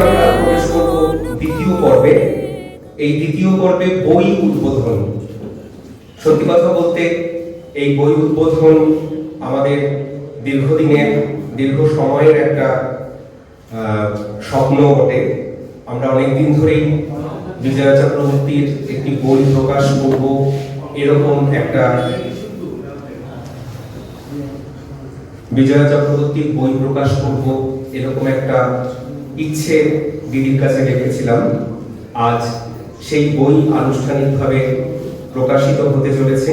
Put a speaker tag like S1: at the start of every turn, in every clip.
S1: আমরা প্রবেশ করব দ্বিতীয় পর্বে, এই দ্বিতীয় পর্বে বই উদ্বোধন। সত্যি কথা বলতে, এই বই উদ্বোধন আমাদের দীর্ঘদিনের, দীর্ঘ সময়ের একটা স্বপ্ন বটে। আমরা অনেকদিন ধরেই বিজয়া চক্রবর্তীর একটি বই প্রকাশ করব এরকম একটা বিজয়া চক্রবর্তীর বই প্রকাশ করব এরকম একটা ইচ্ছে দিদির কাছে রেখেছিলাম। আজ সেই বই আনুষ্ঠানিকভাবে প্রকাশিত হতে চলেছে।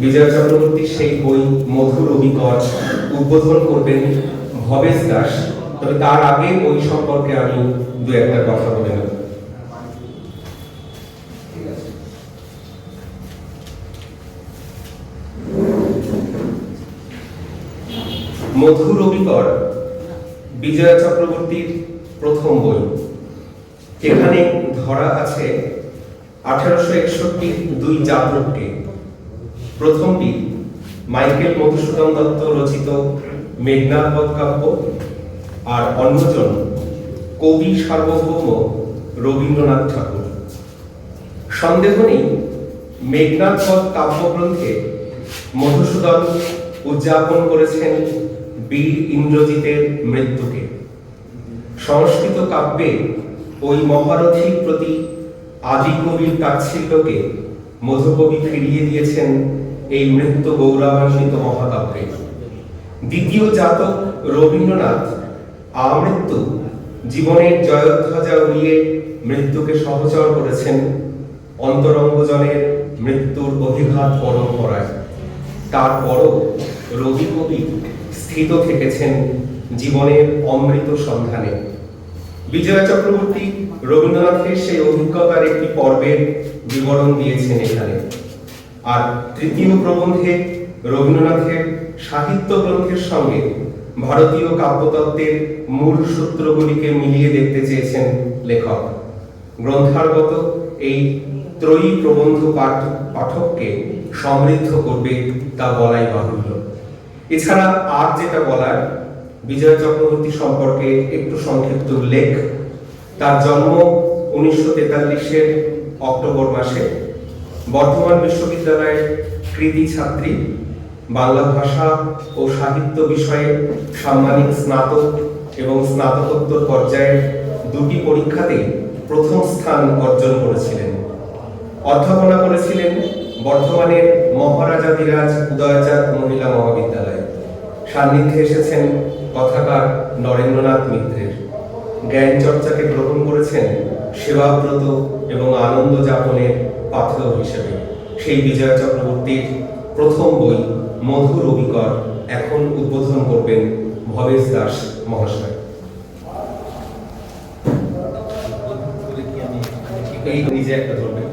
S1: বিজয়া চক্রবর্তীর সেই বই মধুর অবিকট উদ্বোধন করবেন ভবেশ দাস। তবে তার আগে বই সম্পর্কে আমি দু একটা কথা বলে মধুর অবিকর বিজয়া চক্রবর্তীর প্রথম বই। এখানে ধরা আছে আঠারোশো একষট্টি দুই জাতককে প্রথমটি মাইকেল মধুসূদন দত্ত রচিত মেঘনাথ বধ কাব্য আর অন্যজন কবি সার্বভৌম রবীন্দ্রনাথ ঠাকুর। সন্দেহ নেই মেঘনাথ বধ কাব্যগ্রন্থে মধুসূদন উদযাপন করেছেন বীর ইন্দ্রজিতের মৃত্যুকে। সংস্কৃত কাব্যে ওই মহারথীর প্রতি আদি কবির তাচ্ছিল্যকে মধুকবি ফিরিয়ে দিয়েছেন এই মৃত্যু গৌরবান্বিত মহাকাব্যে। দ্বিতীয় জাতক রবীন্দ্রনাথ আমৃত্যু জীবনের জয়ধ্বজা উড়িয়ে মৃত্যুকে সহচর করেছেন অন্তরঙ্গজনের মৃত্যুর অভিঘাত পরম্পরায়। তারপরও রবি কবি স্থিত থেকেছেন জীবনের অমৃত সন্ধানে। বিজয়া চক্রবর্তী রবীন্দ্রনাথের সেই অভিজ্ঞতার একটি পর্বের বিবরণ দিয়েছেন এখানে। আর তৃতীয় প্রবন্ধে রবীন্দ্রনাথের সাহিত্য গ্রন্থের সঙ্গে ভারতীয় কাব্যতত্ত্বের মূল সূত্রগুলিকে মিলিয়ে দেখতে চেয়েছেন লেখক। গ্রন্থারগত এই ত্রয়ী প্রবন্ধ পাঠ পাঠককে সমৃদ্ধ করবে তা বলাই বাহুল্য। এছাড়া আর যেটা বলার, বিজয় চক্রবর্তী সম্পর্কে একটু সংক্ষিপ্ত উল্লেখ। তার জন্ম উনিশশো তেতাল্লিশের অক্টোবর মাসে বর্ধমান বিশ্ববিদ্যালয়ের কৃতি ছাত্রী, বাংলা ভাষা ও সাহিত্য বিষয়ে সাম্মানিক স্নাতক এবং স্নাতকোত্তর পর্যায়ের দুটি পরীক্ষাতেই প্রথম স্থান অর্জন করেছিলেন। অধ্যাপনা করেছিলেন বর্ধমানের মহারাজাদিরাজ উদয়চাঁদ মহিলা মহাবিদ্যালয়ে। সান্নিধ্যে এসেছেন কথাকার নরেন্দ্রনাথ মিত্রের। জ্ঞান চর্চাকে গ্রহণ করেছেন সেবাব্রত এবং আনন্দ যাপনের পাথর হিসেবে। সেই বিজয় চক্রবর্তীর প্রথম বই মধুর অভিকর এখন উদ্বোধন করবেন ভবেশ দাস মহাশয়। নিজে একটা ধরবেন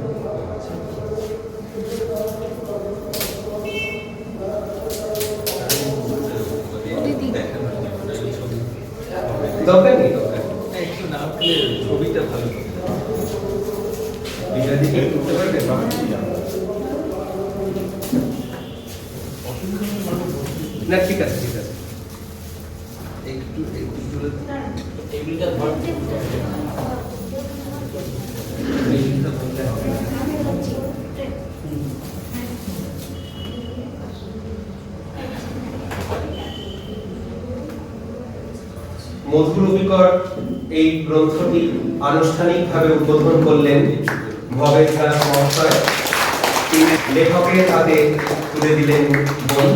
S1: দরকার নেই দরকার নেই।
S2: একটু না উঠলে ছবিটা ভালো হবে।
S1: বিজয় দিকে উঠতে পারবেন না ঠিক আছে ঠিক আছে।
S2: একটু একটু
S3: টেবিলটা ধর।
S2: টেবিলটা ধরলে হবে।
S1: মধুর অবিকর এই গ্রন্থটি আনুষ্ঠানিকভাবে উদ্বোধন করলেন ভবেশ দাস মহাশয়। লেখকের হাতে তুলে দিলেন বই।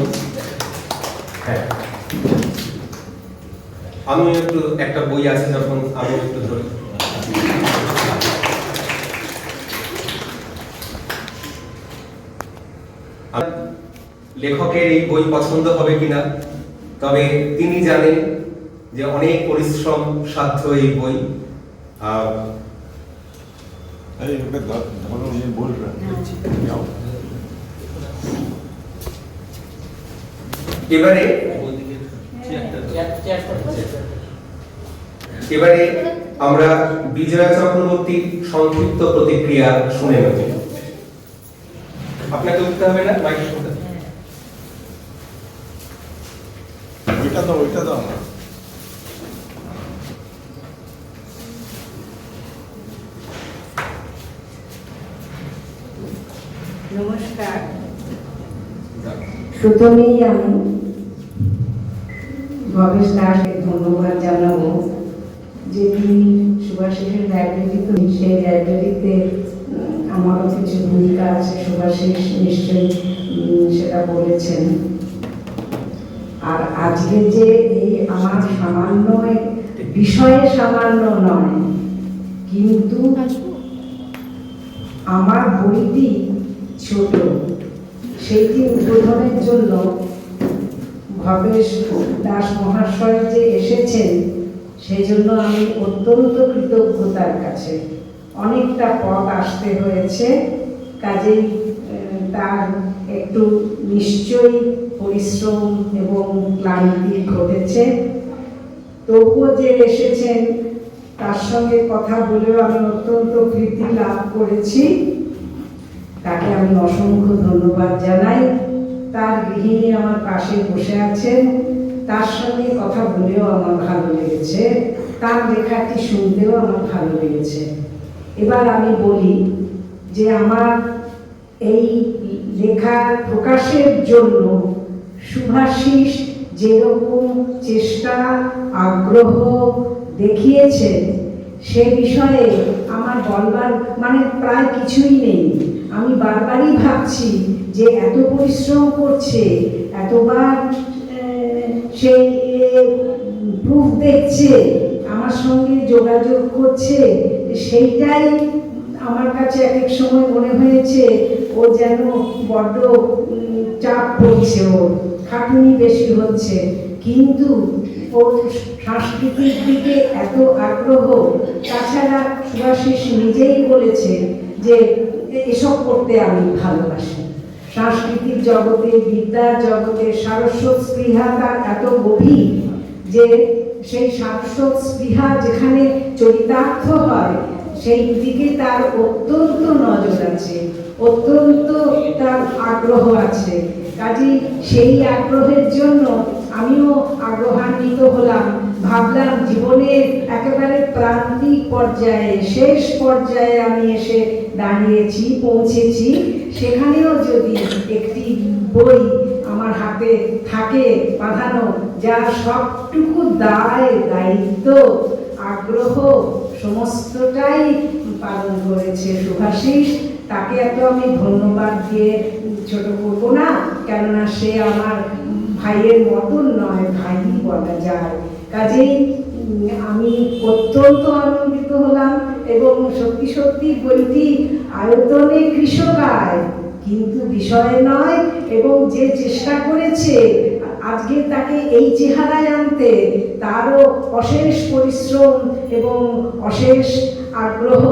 S1: হ্যাঁ। আমি একটু একটা বই আছে যখন আমি একটু ধরি। লেখকের এই বই পছন্দ হবে কিনা তবে তিনি জানেন যে অনেক পরিশ্রম সাধ্য এই বই। আহ এবারে। এবারে আমরা বিজয়া চক্রবর্তীর সংক্ষিপ্ত প্রতিক্রিয়া শুনে নেব। আপনাকে উঠতে হবে না মাইক্রোফোনটা
S4: ওইটা দাও ওইটা দাও। না
S5: নমস্কার। প্রথমেই আমি ভবেশ দাসকে ধন্যবাদ জানাব। যে তিনি সুভাষিসের লাইব্রেরিতে সেই লাইব্রেরিতে আমারও কিছু ভূমিকা আছে সুভাষিস নিশ্চয়ই সেটা বলেছেন। আর আজকে যে এই আমার সামান্য বিষয়ে সামান্য নয়, কিন্তু আমার বইটি ছোট, সেইটি উদ্বোধনের জন্য ভবেশ দাস মহাশয় যে এসেছেন সেই জন্য আমি অত্যন্ত কৃতজ্ঞতার কাছে। অনেকটা পথ আসতে হয়েছে, কাজেই তার একটু নিশ্চয়ই পরিশ্রম এবং ক্লান্তি ঘটেছে। তবুও যে এসেছেন, তার সঙ্গে কথা বলেও আমি অত্যন্ত প্রীতি লাভ করেছি। তাকে আমি অসংখ্য ধন্যবাদ জানাই। গৃহিণী আমার পাশে বসে আছেন তার সঙ্গে কথা বলেও আমার ভালো লেগেছে। তার লেখাটি শুনতেও আমার ভালো লেগেছে। এবার আমি বলি যে আমার এই লেখা প্রকাশের জন্য সুভাষিস যেরকম চেষ্টা, আগ্রহ দেখিয়েছেন, সে বিষয়ে আমার বলবার মানে প্রায় কিছুই নেই। আমি বারবারই ভাবছি যে এত পরিশ্রম করছে, এতবার সে প্রুফ দেখছে, আমার সঙ্গে যোগাযোগ করছে সেইটাই আমার কাছে এক এক সময় মনে হয়েছে, ও যেন বড্ড চাপ পড়ছে ওর, খাটুনি বেশি হচ্ছে। কিন্তু ওর সাংস্কৃতিক দিকে এত আগ্রহ, তাছাড়া সুভাষিস নিজেই বলেছে যে এসব করতে আমি ভালোবাসি। সাংস্কৃতিক জগতে, বিদ্যার জগতে, সারস্বত স্পৃহা তার এত গভীর যে সেই সারস্বত স্পৃহা যেখানে চরিতার্থ হয়, সেই দিকে তার অত্যন্ত নজর আছে, অত্যন্ত তার আগ্রহ আছে। কাজে সেই আগ্রহের জন্য আমিও আগ্রহান্বিত হলাম। ভাবলাম জীবনের একেবারে প্রান্তিক পর্যায়ে, শেষ পর্যায়ে আমি এসে দাঁড়িয়েছি, পৌঁছেছি। সেখানেও যদি একটি বই আমার হাতে থাকে বাঁধানো যার সবটুকু দায়, দায়িত্ব, আগ্রহ, সমস্তটাই পালন করেছে সুভাষিস, তাকে এত আমি ধন্যবাদ দিয়ে ছোট করব না, কেননা সে আমার ভাইয়ের মতন নয় ভাই বলা যায়। কাজেই আমি অত্যন্ত আনন্দিত হলাম এবং সত্যি সত্যি বইটি আয়তনে কৃষকায় কিন্তু বিষয় নয়, এবং যে চেষ্টা করেছে, আজকে তাকে এই চেহারায় আনতে তারও অশেষ পরিশ্রম এবং অশেষ আগ্রহ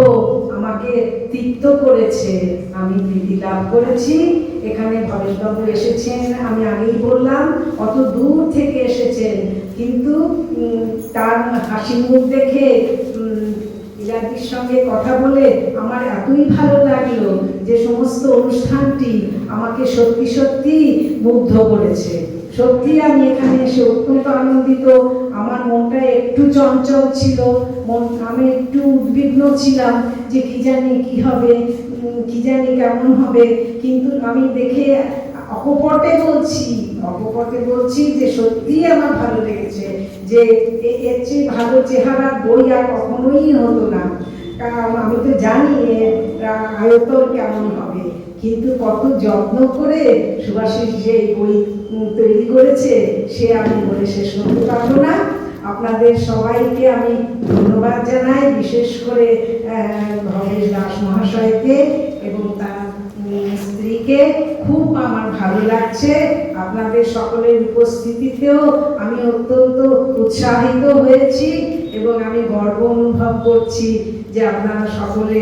S5: আমাকে তৃপ্ত করেছে। আমি প্রীতি লাভ করেছি। এখানে ভবেশবাবু এসেছেন, আমি আগেই বললাম, অত দূর থেকে এসেছেন। কিন্তু তার হাসি মুখ দেখে ইলাদির সঙ্গে কথা বলে আমার এতই ভালো লাগল যে সমস্ত অনুষ্ঠানটি আমাকে সত্যি সত্যি মুগ্ধ করেছে। সত্যি আমি এখানে এসে অত্যন্ত আনন্দিত। আমার মনটা একটু চঞ্চল ছিল, মন আমি একটু উদ্বিগ্ন ছিলাম যে কি জানি কি হবে কি জানি কেমন হবে। কিন্তু আমি দেখে অকপটে বলছি অকপটে বলছি যে সত্যিই আমার ভালো লেগেছে যে এর চেয়ে ভালো চেহারা বই আর কখনোই হতো না। কারণ আমি তো জানি আয়তন কেমন হবে। কিন্তু কত যত্ন করে সুভাষিস যে বই তৈরি করেছে, সে আমি বলে শেষ করতে পারব না। আপনাদের সবাইকে আমি ধন্যবাদ জানাই, বিশেষ করে ভবেশ দাস মহাশয়কে এবং তার স্ত্রীকে খুব আমার ভালো লাগছে। আপনাদের সকলের উপস্থিতিতেও আমি অত্যন্ত উৎসাহিত হয়েছি এবং আমি গর্ব অনুভব করছি যে আপনারা সকলে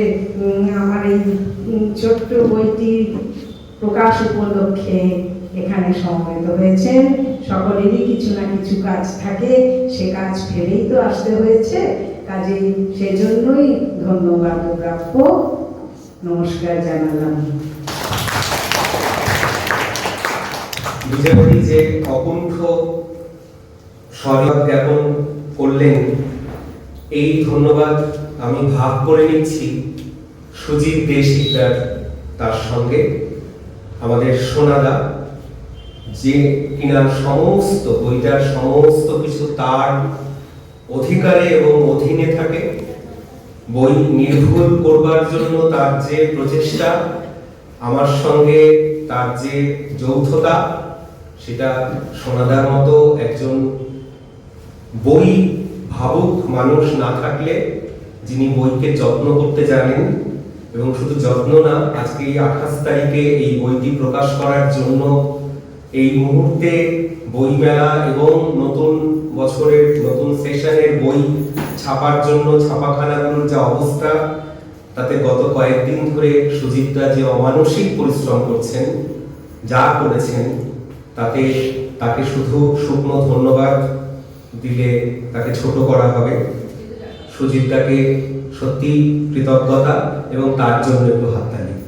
S5: আমার এই ছোট্ট বইটি প্রকাশ উপলক্ষে এখানে সমবেত হয়েছেন। সকলেরই কিছু না কিছু কাজ থাকে, সে কাজ ফেলেই তো আসতে হয়েছে। কাজেই সেজন্যই ধন্যবাদ প্রাপ্য। নমস্কার জানালাম।
S1: বিজয়ী যে অকুণ্ঠ স্বরূপ জ্ঞাপন করলেন, এই ধন্যবাদ আমি ভাগ করে নিচ্ছি সুজিত দে তার সঙ্গে। আমাদের সোনাদা, যে কিনা সমস্ত বইটার সমস্ত কিছু তার অধিকারে এবং অধীনে থাকে, বই নির্ভুল করবার জন্য তার যে প্রচেষ্টা, আমার সঙ্গে তার যে যৌথতা সেটা সোনাদার মতো একজন বই ভাবুক মানুষ না থাকলে যিনি বইকে যত্ন করতে জানেন এবং শুধু যত্ন না, আজকে এই আঠাশ তারিখে এই বইটি প্রকাশ করার জন্য এই মুহূর্তে বইমেলা এবং নতুন বছরের, নতুন সেশনের বই ছাপার জন্য ছাপাখানাগুলোর যা অবস্থা, তাতে গত কয়েকদিন ধরে সুজিতদা যে অমানসিক পরিশ্রম করছেন, যা করেছেন তাতে তাকে শুধু শুকনো ধন্যবাদ দিলে তাকে ছোট করা হবে। সুজিতদাকে সত্যি কৃতজ্ঞতা এবং তার জন্য একটু হাততালি।